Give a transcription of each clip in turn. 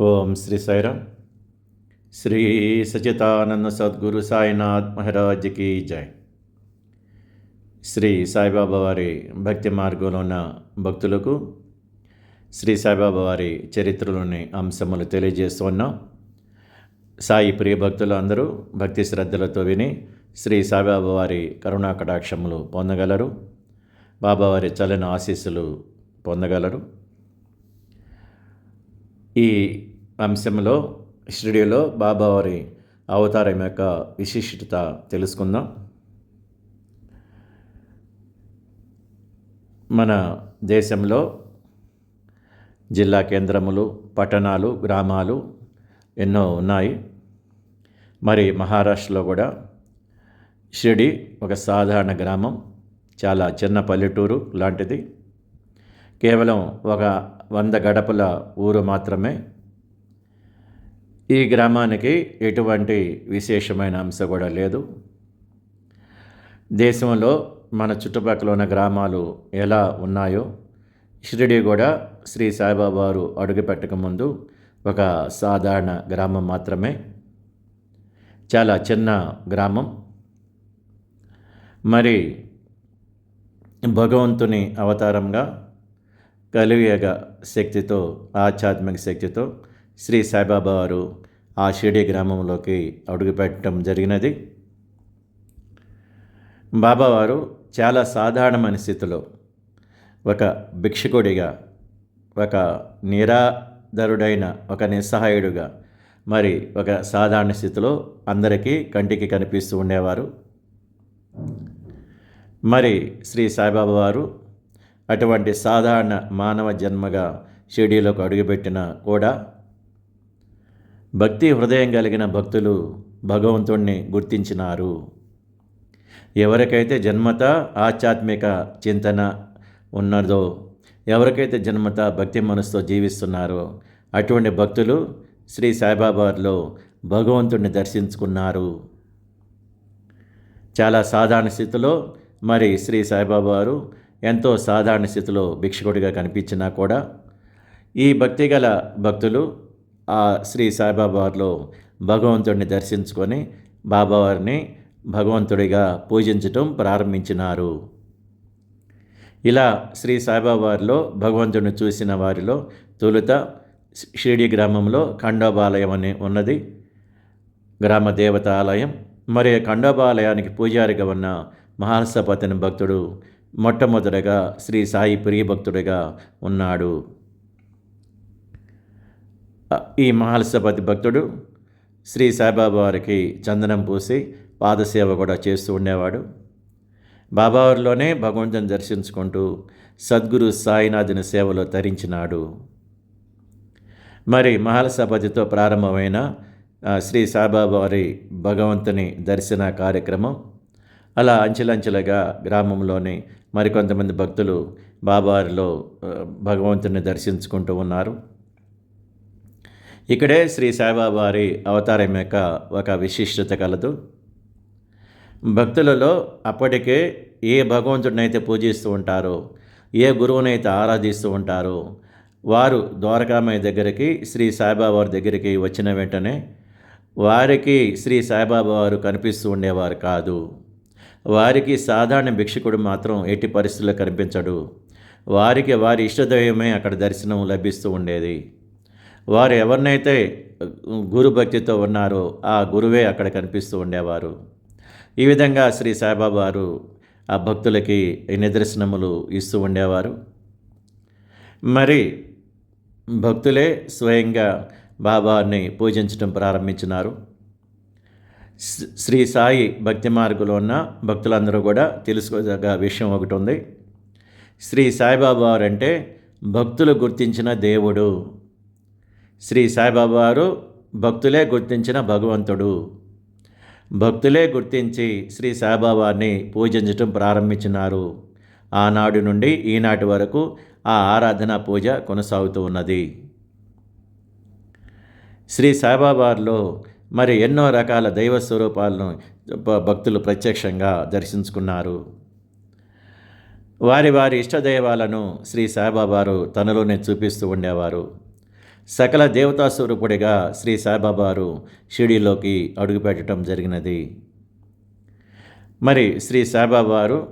ఓం శ్రీ సైరామ్ శ్రీ సచితానంద సద్గురు సాయినాథ్ మహారాజ్కి జై. శ్రీ సాయిబాబా వారి భక్తి మార్గంలో ఉన్న భక్తులకు శ్రీ సాయిబాబా వారి చరిత్రలోని అంశములు తెలియజేస్తున్నాం సాయి ప్రియ భక్తులు అందరూ భక్తి శ్రద్ధలతో విని శ్రీ సాయిబాబా వారి కరుణా కటాక్షములు పొందగలరు. బాబావారి చలన ఆశీస్సులు పొందగలరు. ఈ అంశంలో షిరిడిలో బాబావారి అవతారం యొక్క విశిష్టత తెలుసుకుందాం. మన దేశంలో జిల్లా కేంద్రములు పట్టణాలు గ్రామాలు ఎన్నో ఉన్నాయి. మరి మహారాష్ట్రలో కూడా షిరిడి ఒక సాధారణ గ్రామం చాలా చిన్న పల్లెటూరు లాంటిది. కేవలం ఒక వంద గడపల ఊరు మాత్రమే ఈ గ్రామానికి ఎటువంటి విశేషమైన అంశం కూడా లేదు. దేశంలో మన చుట్టుపక్కల ఉన్న గ్రామాలు ఎలా ఉన్నాయో షిరిడి కూడా శ్రీ సాయిబాబా వారు అడుగుపెట్టక ముందు ఒక సాధారణ గ్రామం మాత్రమే. చాలా చిన్న గ్రామం. మరి భగవంతుని అవతారంగా కలియుగ శక్తితో ఆధ్యాత్మిక శక్తితో శ్రీ సాయిబాబా వారు ఆ షిరిడి గ్రామంలోకి అడుగుపెట్టడం జరిగినది. బాబావారు చాలా సాధారణమైన స్థితిలో ఒక భిక్షకుడిగా ఒక నిరాధరుడైన ఒక నిస్సహాయుడుగా మరి ఒక సాధారణ స్థితిలో అందరికీ కంటికి కనిపిస్తూ ఉండేవారు. మరి శ్రీ సాయిబాబా వారు అటువంటి సాధారణ మానవ జన్మగా షిరిడీలోకి అడుగుపెట్టిన కూడా భక్తి హృదయం కలిగిన భక్తులు భగవంతుణ్ణి గుర్తించినారు. ఎవరికైతే జన్మత ఆధ్యాత్మిక చింతన ఉన్నదో ఎవరికైతే జన్మత భక్తి మనసుతో జీవిస్తున్నారో అటువంటి భక్తులు శ్రీ సాయిబాబాలో భగవంతుడిని దర్శించుకున్నారు. చాలా సాధారణ స్థితిలో మరి శ్రీ సాయిబాబా ఎంతో సాధారణ స్థితిలో భిక్షకుడిగా కనిపించినా కూడా ఈ భక్తి గల భక్తులు ఆ శ్రీ సాయిబాబాలో భగవంతుడిని దర్శించుకొని బాబావారిని భగవంతుడిగా పూజించటం ప్రారంభించినారు. ఇలా శ్రీ సాయిబాబారిలో భగవంతుడిని చూసిన వారిలో తొలుత షిరిడి గ్రామంలో ఖండోబాలయం అని ఉన్నది. గ్రామ దేవత ఆలయం. మరి ఖండోబాలయానికి పూజారిగా ఉన్న మహాసపతిని భక్తుడు మొట్టమొదటగా శ్రీ సాయి ప్రియభక్తుడిగా ఉన్నాడు. ఈ మహాలసపతి భక్తుడు శ్రీ సాయిబాబా వారికి చందనం పూసి పాదసేవ కూడా చేస్తూ ఉండేవాడు. బాబావారిలోనే భగవంతుని దర్శించుకుంటూ సద్గురు సాయినాథుని సేవలో తరించినాడు. మరి మహాలసపతితో ప్రారంభమైన శ్రీ సాయిబాబావారి భగవంతుని దర్శన కార్యక్రమం అలా అంచెలంచెలుగా గ్రామంలోని మరికొంతమంది భక్తులు బాబావారిలో భగవంతుని దర్శించుకుంటూ ఉన్నారు. ఇక్కడే శ్రీ సాయిబాబా వారి అవతారం యొక్క ఒక విశిష్టత కలదు. భక్తులలో అప్పటికే ఏ భగవంతుడినైతే పూజిస్తూ ఉంటారో ఏ గురువునైతే ఆరాధిస్తూ ఉంటారో వారు ద్వారకామయ్య దగ్గరికి శ్రీ సాయిబాబా దగ్గరికి వచ్చిన వెంటనే వారికి శ్రీ సాయిబాబా వారు కనిపిస్తూ ఉండేవారు కాదు. వారికి సాధారణ భిక్షకుడు మాత్రం ఎట్టి పరిస్థితుల్లో కనిపించడు. వారికి వారి ఇష్టదైవమే అక్కడ దర్శనం లభిస్తూ ఉండేది. వారు ఎవరినైతే గురు భక్తితో ఉన్నారో ఆ గురువే అక్కడ కనిపిస్తూ ఉండేవారు. ఈ విధంగా శ్రీ సాయిబాబా వారు ఆ భక్తులకి నిదర్శనములు ఇస్తూ ఉండేవారు. మరి భక్తులే స్వయంగా బాబాని పూజించడం ప్రారంభించినారు. శ్రీ సాయి భక్తి మార్గంలో ఉన్న భక్తులందరూ కూడా తెలుసుకోదగ్గ విషయం ఒకటి ఉంది. శ్రీ సాయిబాబా వారంటే భక్తులు గుర్తించిన దేవుడు. శ్రీ సాయిబాబా వారు భక్తులే గుర్తించిన భగవంతుడు. భక్తులే గుర్తించి శ్రీ సాయిబాబాని పూజించటం ప్రారంభించినారు. ఆనాడు నుండి ఈనాటి వరకు ఆ ఆరాధన పూజ కొనసాగుతూ ఉన్నది. శ్రీ సాయిబాబాలో మరి ఎన్నో రకాల దైవ స్వరూపాలను భక్తులు ప్రత్యక్షంగా దర్శించుకున్నారు. వారి వారి ఇష్టదైవాలను శ్రీ సాయిబాబారు తనలోనే చూపిస్తూ ఉండేవారు. సకల దేవతా స్వరూపుడిగా శ్రీ సాయిబాబారు షిరిడీలోకి అడుగుపెట్టడం జరిగినది. మరి శ్రీ సాయిబాబారు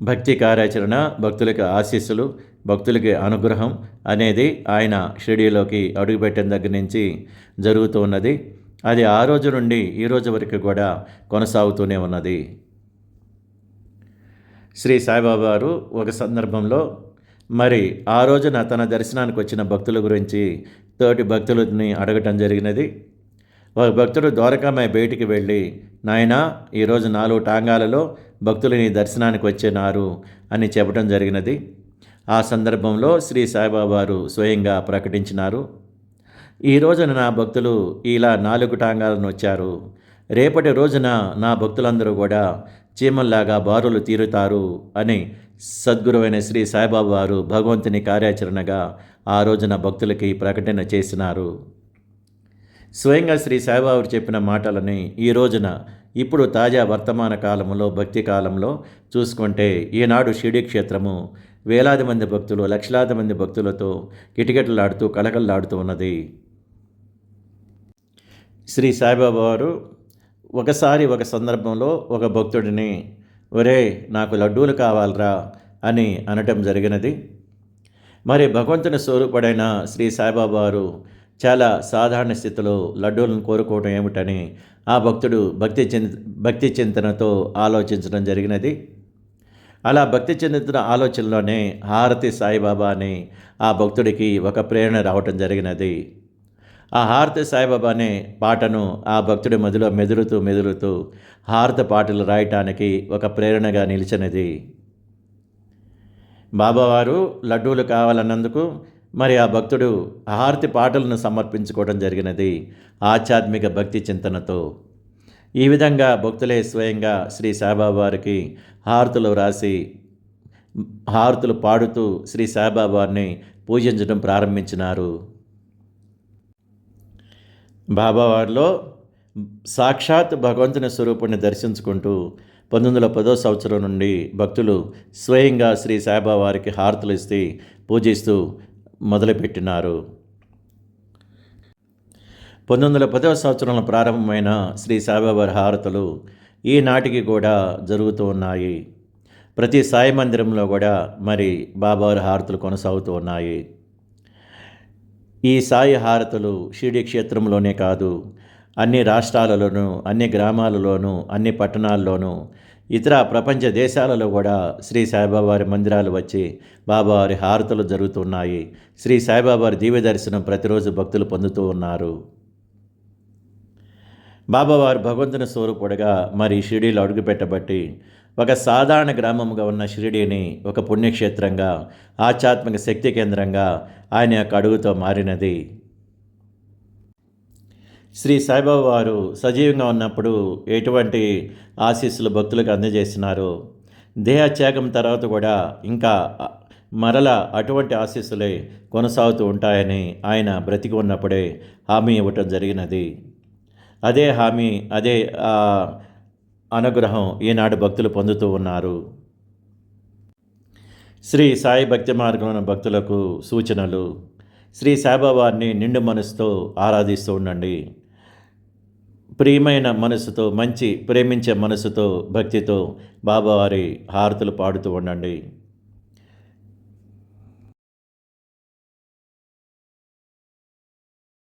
భక్తి కార్యాచరణ భక్తులకి ఆశీస్సులు భక్తులకి అనుగ్రహం అనేది ఆయన షిరిడీలోకి అడుగుపెట్టిన దగ్గర నుంచి జరుగుతూ ఉన్నది. అది ఆ రోజు నుండి ఈ రోజు వరకు కూడా కొనసాగుతూనే ఉన్నది. శ్రీ సాయిబాబా ఒక సందర్భంలో మరి ఆ రోజున తన దర్శనానికి వచ్చిన భక్తుల గురించి తోటి భక్తులని అడగటం జరిగినది. ఒక భక్తుడు ద్వారకామై బయటికి వెళ్ళి నాయనా ఈరోజు నాలుగు టాంగాలలో భక్తులు నీ దర్శనానికి వచ్చేనారు అని చెప్పడం జరిగినది. ఆ సందర్భంలో శ్రీ సాయిబాబా వారు స్వయంగా ప్రకటించినారు. ఈ రోజున నా భక్తులు ఇలా నాలుగు టాంగాలను వచ్చారు. రేపటి రోజున నా భక్తులందరూ కూడా చీమల్లాగా బారులు తీరుతారు అని సద్గురువైన శ్రీ సాయిబాబా వారు భగవంతుని కార్యాచరణగా ఆ రోజున భక్తులకి ప్రకటన చేసినారు. స్వయంగా శ్రీ సాయిబాబు చెప్పిన మాటలని ఈ రోజున ఇప్పుడు తాజా వర్తమాన కాలంలో భక్తి కాలంలో చూసుకుంటే ఈనాడు షిడి క్షేత్రము వేలాది మంది భక్తులు లక్షలాది మంది భక్తులతో కిటకిటలాడుతూ కళకళలాడుతూ ఉన్నది. శ్రీ సాయిబాబా వారు ఒకసారి ఒక సందర్భంలో ఒక భక్తుడిని ఒరే నాకు లడ్డూలు కావాలరా అని అనటం జరిగినది. మరి భగవంతుని స్వరూపుడైన శ్రీ సాయిబాబా వారు చాలా సాధారణ స్థితిలో లడ్డూలను కోరుకోవడం ఏమిటని ఆ భక్తుడు భక్తి చింత భక్తి చింతనతో ఆలోచించడం జరిగినది. అలా భక్తి చెందుతున్న ఆలోచనలోనే హారతి సాయిబాబా అని ఆ భక్తుడికి ఒక ప్రేరణ రావటం జరిగినది. ఆ హారతి సాయిబాబా అనే పాటను ఆ భక్తుడి మదిలో మెదులుతూ మెదులుతూ హారత పాటలు రాయటానికి ఒక ప్రేరణగా నిలిచినది. బాబావారు లడ్డూలు కావాలన్నందుకు మరి ఆ భక్తుడు హారతి పాటలను సమర్పించుకోవడం జరిగినది ఆధ్యాత్మిక భక్తి చింతనతో. ఈ విధంగా భక్తులే స్వయంగా శ్రీ సాయిబాబా వారికి హారతులు రాసి హారతులు పాడుతూ శ్రీ సాయిబాబా వారిని పూజించడం ప్రారంభించినారు. బాబావారిలో సాక్షాత్ భగవంతుని స్వరూపుణ్ణి దర్శించుకుంటూ పంతొమ్మిది వందల పదో సంవత్సరం నుండి భక్తులు స్వయంగా శ్రీ సాయిబాబావారికి హారతులు ఇస్తే పూజిస్తూ మొదలుపెట్టినారు. పంతొమ్మిది వందల పదవ సంవత్సరంలో ప్రారంభమైన శ్రీ సాయిబాబా హారతులు ఈనాటికి కూడా జరుగుతూ ఉన్నాయి. ప్రతి సాయి మందిరంలో కూడా మరి బాబావారి హారతులు కొనసాగుతూ ఉన్నాయి. ఈ సాయి హారతులు షిరిడి క్షేత్రంలోనే కాదు అన్ని రాష్ట్రాలలోనూ అన్ని గ్రామాలలోనూ అన్ని పట్టణాల్లోనూ ఇతర ప్రపంచ దేశాలలో కూడా శ్రీ సాయిబాబారి మందిరాలు వచ్చి బాబావారి హారతులు జరుగుతున్నాయి. శ్రీ సాయిబాబావారి దివ్య దర్శనం ప్రతిరోజు భక్తులు పొందుతూ ఉన్నారు. బాబావారు భగవంతుని స్వరూపుడుగా మరి షిరిడీలో అడుగుపెట్టబట్టి ఒక సాధారణ గ్రామముగా ఉన్న షిరిడీని ఒక పుణ్యక్షేత్రంగా ఆధ్యాత్మిక శక్తి కేంద్రంగా ఆయన యొక్క అడుగుతో మారినది. శ్రీ సాయిబాబా వారు సజీవంగా ఉన్నప్పుడు ఎటువంటి ఆశీస్సులు భక్తులకు అందజేసినారో దేహత్యాగం తర్వాత కూడా ఇంకా మరల అటువంటి ఆశీస్సులే కొనసాగుతూ ఉంటాయని ఆయన బ్రతికి ఉన్నప్పుడే హామీ ఇవ్వటం జరిగినది. అదే హామీ అదే అనుగ్రహం ఈనాడు భక్తులు పొందుతూ ఉన్నారు. శ్రీ సాయి భక్తి మార్గం భక్తులకు సూచనలు. శ్రీ సాయిబాబాని నిండు మనసుతో ఆరాధిస్తూ ఉండండి. ప్రియమైన మనసుతో మంచి ప్రేమించే మనసుతో భక్తితో బాబావారి హారతులు పాడుతూ ఉండండి.